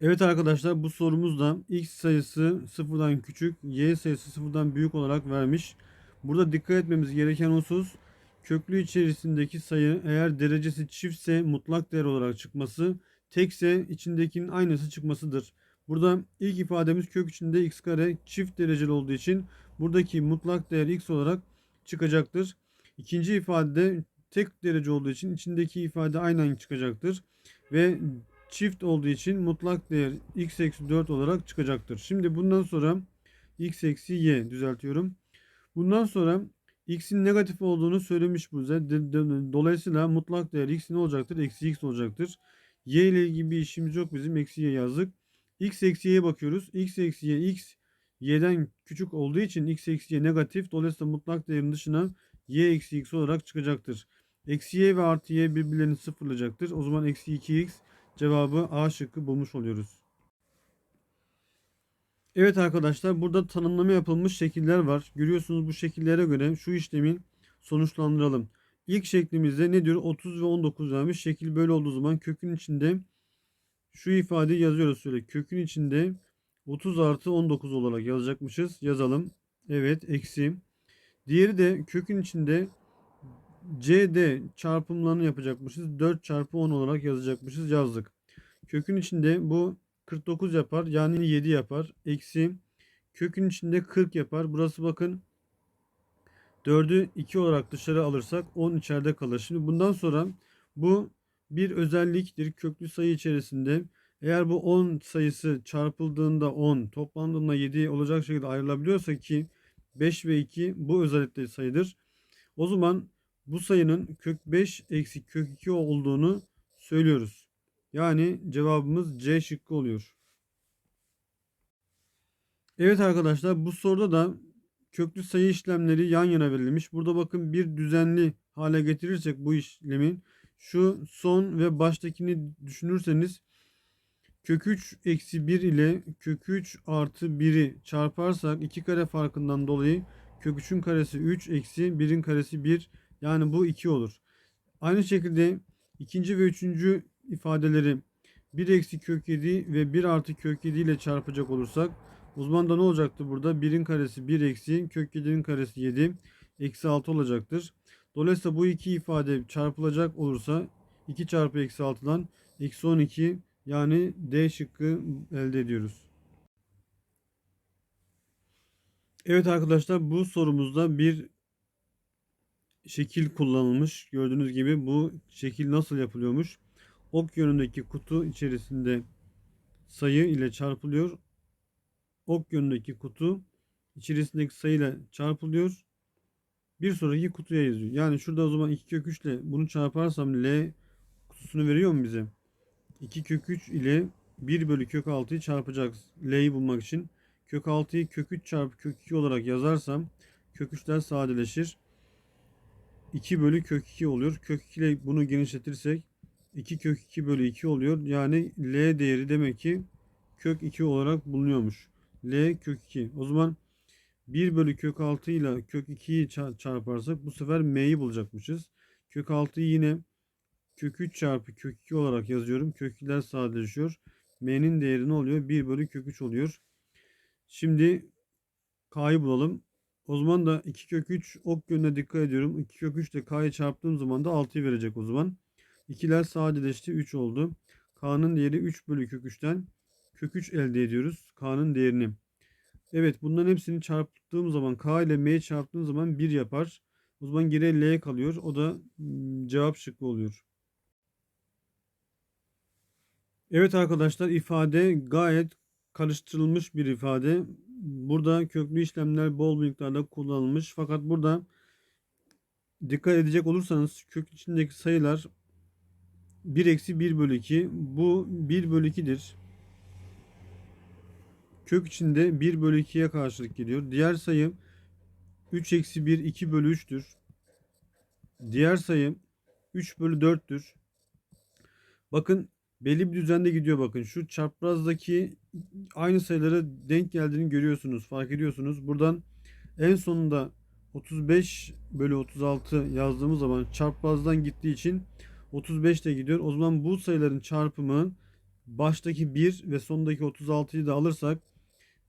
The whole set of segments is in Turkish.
Evet arkadaşlar bu sorumuzda x sayısı sıfırdan küçük, y sayısı sıfırdan büyük olarak vermiş. Burada dikkat etmemiz gereken husus köklü içerisindeki sayı eğer derecesi çiftse mutlak değer olarak çıkması, tekse içindekinin aynısı çıkmasıdır. Burada ilk ifademiz kök içinde x kare çift dereceli olduğu için buradaki mutlak değer x olarak çıkacaktır. İkinci ifade tek derece olduğu için içindeki ifade aynen çıkacaktır. Ve çift olduğu için mutlak değer x eksi 4 olarak çıkacaktır. Şimdi bundan sonra x eksi y düzeltiyorum. Bundan sonra x'in negatif olduğunu söylemiş bize. Dolayısıyla mutlak değer x ne olacaktır? Eksi x olacaktır. y ile ilgili bir işimiz yok bizim. Eksi y yazdık. x eksi y'ye bakıyoruz. x eksi y x y'den küçük olduğu için x eksi y negatif. Dolayısıyla mutlak değerin dışına y eksi x olarak çıkacaktır. Eksi y ve artı y birbirlerini sıfırlayacaktır. O zaman eksi 2x Cevabı A şıkkı bulmuş oluyoruz. Evet arkadaşlar burada tanımlama yapılmış şekiller var. Görüyorsunuz bu şekillere göre şu işlemin sonuçlandıralım. İlk şeklimizde ne diyor? 30 ve 19 vermiş. Şekil böyle olduğu zaman kökün içinde şu ifadeyi yazıyoruz şöyle. Kökün içinde 30 artı 19 olarak yazacakmışız. Yazalım. Evet eksi. Diğeri de kökün içinde CD çarpımlarını yapacakmışız. 4 çarpı 10 olarak yazacakmışız. Yazdık. Kökün içinde bu 49 yapar. Yani 7 yapar. Eksi kökün içinde 40 yapar. Burası bakın 4'ü 2 olarak dışarı alırsak 10 içeride kalır. Şimdi bundan sonra bu bir özelliktir. Köklü sayı içerisinde eğer bu 10 sayısı çarpıldığında 10 toplandığında 7 olacak şekilde ayrılabiliyorsa ki 5 ve 2 bu özellikle sayıdır. O zaman bu sayının kök 5 eksi kök 2 olduğunu söylüyoruz. Yani cevabımız C şıkkı oluyor. Evet arkadaşlar bu soruda da köklü sayı işlemleri yan yana verilmiş. Burada bakın bir düzenli hale getirirsek bu işlemin şu son ve baştakini düşünürseniz kök 3 eksi 1 ile kök 3 artı 1'i çarparsak 2 kare farkından dolayı kök 3'ün karesi 3 eksi 1'in karesi 1 yani bu 2 olur. Aynı şekilde ikinci ve üçüncü ifadeleri 1 eksi kök 7 ve 1 artı kök 7 ile çarpacak olursak o zaman da ne olacaktı burada? 1'in karesi 1 eksi kök 7'nin karesi 7 eksi 6 olacaktır. Dolayısıyla bu iki ifade çarpılacak olursa 2 çarpı eksi 6'dan eksi 12 yani D şıkkı elde ediyoruz. Evet arkadaşlar bu sorumuzda bir şekil kullanılmış. Gördüğünüz gibi bu şekil nasıl yapılıyormuş? Ok yönündeki kutu içerisinde sayı ile çarpılıyor. Ok yönündeki kutu içerisindeki sayı ile çarpılıyor. Bir sonraki kutuya yazıyor. Yani şurada o zaman 2 kök 3 ile bunu çarparsam L kutusunu veriyor mu bize? 2 kök 3 ile 1 bölü kök 6'yı çarpacağız. L'yi bulmak için. Kök 6'yı kök 3 çarpı kök 2 olarak yazarsam kök 3'ler sadeleşir. 2 bölü kök 2 oluyor. Kök 2 ile bunu genişletirsek 2 kök 2 bölü 2 oluyor. Yani L değeri demek ki kök 2 olarak bulunuyormuş. L kök 2. O zaman 1 bölü kök 6 ile kök 2'yi çarparsak bu sefer M'yi bulacakmışız. Kök 6'yı yine kök 3 çarpı kök 2 olarak yazıyorum. Kök 2'ler sadeleşiyor. M'nin değeri ne oluyor? 1 bölü kök 3 oluyor. Şimdi K'yı bulalım. O zaman da 2 kök 3 ok yönüne dikkat ediyorum. 2 kök 3 ile k'yı çarptığım zaman da 6'yı verecek o zaman. İkiler sadeleşti 3 oldu. K'nın değeri 3 bölü kök 3'ten kök 3 elde ediyoruz. K'nın değerini. Evet bunların hepsini çarptığım zaman K ile M'yi çarptığım zaman 1 yapar. O zaman geriye L kalıyor. O da cevap şıkkı oluyor. Evet arkadaşlar ifade gayet karıştırılmış bir ifade. Burada köklü işlemler bol miktarda kullanılmış. Fakat burada dikkat edecek olursanız kök içindeki sayılar 1 eksi 1 bölü 2. Bu 1 bölü 2'dir. Kök içinde 1 bölü 2'ye karşılık geliyor. Diğer sayı 3 eksi 1 2 bölü 3'tür. Diğer sayı 3 bölü 4'tür. Bakın belli bir düzende gidiyor bakın. Şu çaprazdaki aynı sayılara denk geldiğini görüyorsunuz. Fark ediyorsunuz. Buradan en sonunda 35 bölü 36 yazdığımız zaman çarpmazdan gittiği için 35 de gidiyor. O zaman bu sayıların çarpımı baştaki 1 ve sondaki 36'yı da alırsak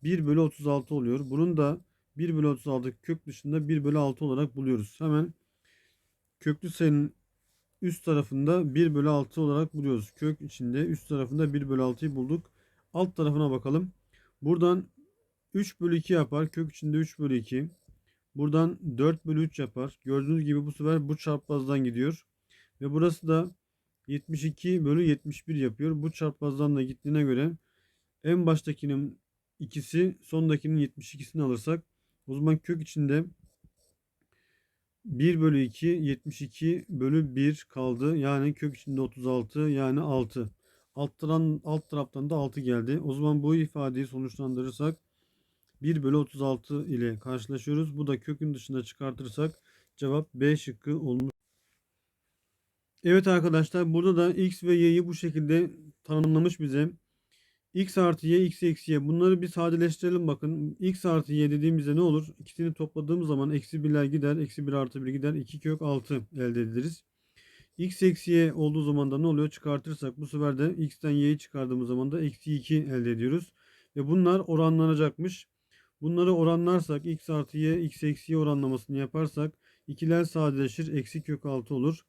1 bölü 36 oluyor. Bunun da 1 bölü 36 kök dışında 1 bölü 6 olarak buluyoruz. Hemen köklü sayının üst tarafında 1 bölü 6 olarak buluyoruz. Kök içinde üst tarafında 1 bölü 6'yı bulduk. Alt tarafına bakalım. Buradan 3 bölü 2 yapar. Kök içinde 3 bölü 2. Buradan 4 bölü 3 yapar. Gördüğünüz gibi bu sefer bu çarpmazdan gidiyor. Ve burası da 72 bölü 71 yapıyor. Bu çarpmazdan da gittiğine göre en baştakinin ikisi sondakinin 72'sini alırsak o zaman kök içinde 1 bölü 2 72 bölü 1 kaldı. Yani kök içinde 36 yani 6. Alt, taraftan, alt taraftan da 6 geldi. O zaman bu ifadeyi sonuçlandırırsak 1 bölü 36 ile karşılaşıyoruz. Bu da kökün dışına çıkartırsak cevap B şıkkı olmuş. Evet arkadaşlar burada da x ve y'yi bu şekilde tanımlamış bize. X artı y, x eksi y. Bunları bir sadeleştirelim bakın. x artı y dediğimizde ne olur? İkisini topladığımız zaman eksi 1'ler gider. Eksi 1 artı 1 gider. 2 kök 6 elde ederiz. x eksi y olduğu zaman da ne oluyor? Çıkartırsak bu sefer de x'ten y'yi çıkardığımız zaman da eksi 2 elde ediyoruz. Ve bunlar oranlanacakmış. Bunları oranlarsak x artı y, x eksi y oranlamasını yaparsak ikiler sadeleşir. Eksi kök 6 olur.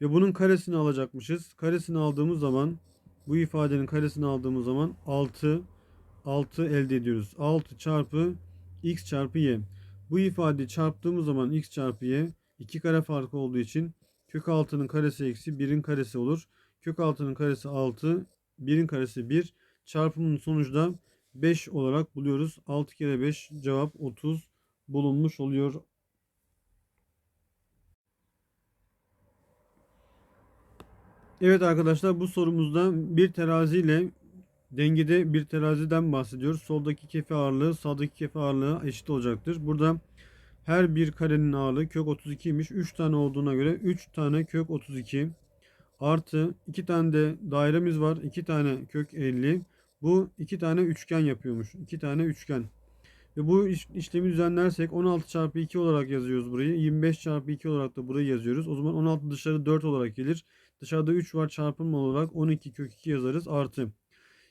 Ve bunun karesini alacakmışız. Karesini aldığımız zaman bu ifadenin karesini aldığımız zaman 6 6 elde ediyoruz. 6 çarpı x çarpı y. Bu ifadeyi çarptığımız zaman x çarpı y 2 kare farkı olduğu için kök 6'nın karesi eksi 1'in karesi olur. Kök 6'nın karesi 6, 1'in karesi 1. Çarpımın sonucu da 5 olarak buluyoruz. 6 kere 5 cevap 30 bulunmuş oluyor. Evet arkadaşlar bu sorumuzda bir terazi ile dengede bir teraziden bahsediyoruz. Soldaki kefe ağırlığı sağdaki kefe ağırlığı eşit olacaktır. Burada her bir karenin ağırlığı kök 32'ymiş. 3 tane olduğuna göre 3 tane kök 32 artı 2 tane de dairemiz var. 2 tane kök 50. Bu 2 tane üçgen yapıyormuş. 2 tane üçgen. Ve bu iş, işlemi düzenlersek 16 çarpı 2 olarak yazıyoruz burayı. 25 çarpı 2 olarak da burayı yazıyoruz. O zaman 16 dışarı 4 olarak gelir. Dışarıda 3 var çarpım olarak 12 kök 2 yazarız artı.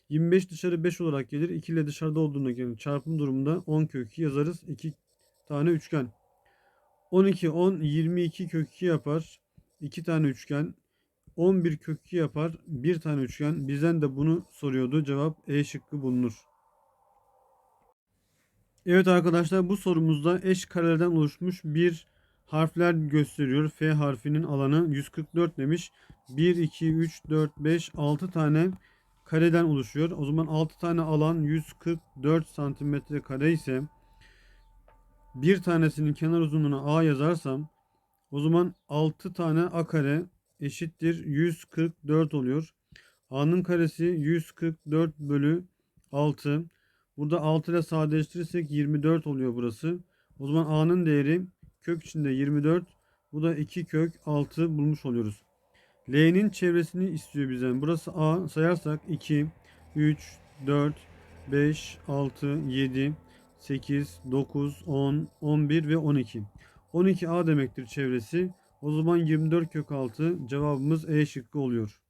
25 dışarı 5 olarak gelir. 2 ile dışarıda olduğunda gelir. Çarpım durumunda 10 kök 2 yazarız. 2 tane üçgen. 12, 10, 22 kök 2 yapar. 2 tane üçgen. 11 kök 2 yapar. 1 tane üçgen. Bizden de bunu soruyordu. Cevap E şıkkı bulunur. Evet arkadaşlar bu sorumuzda eş karelerden oluşmuş bir harfler gösteriyor. F harfinin alanı 144 demiş. 1, 2, 3, 4, 5, 6 tane kareden oluşuyor. O zaman 6 tane alan 144 santimetre kare ise bir tanesinin kenar uzunluğuna A yazarsam o zaman 6 tane A kare eşittir 144 oluyor. A'nın karesi 144 bölü 6. Burada 6 ile sadeleştirirsek 24 oluyor burası. O zaman A'nın değeri kök içinde 24. Bu da 2 kök 6 bulmuş oluyoruz. L'nin çevresini istiyor bizden. Burası A sayarsak 2, 3, 4, 5, 6, 7, 8, 9, 10, 11 ve 12. 12A demektir çevresi. O zaman 24 kök 6 cevabımız E şıkkı oluyor.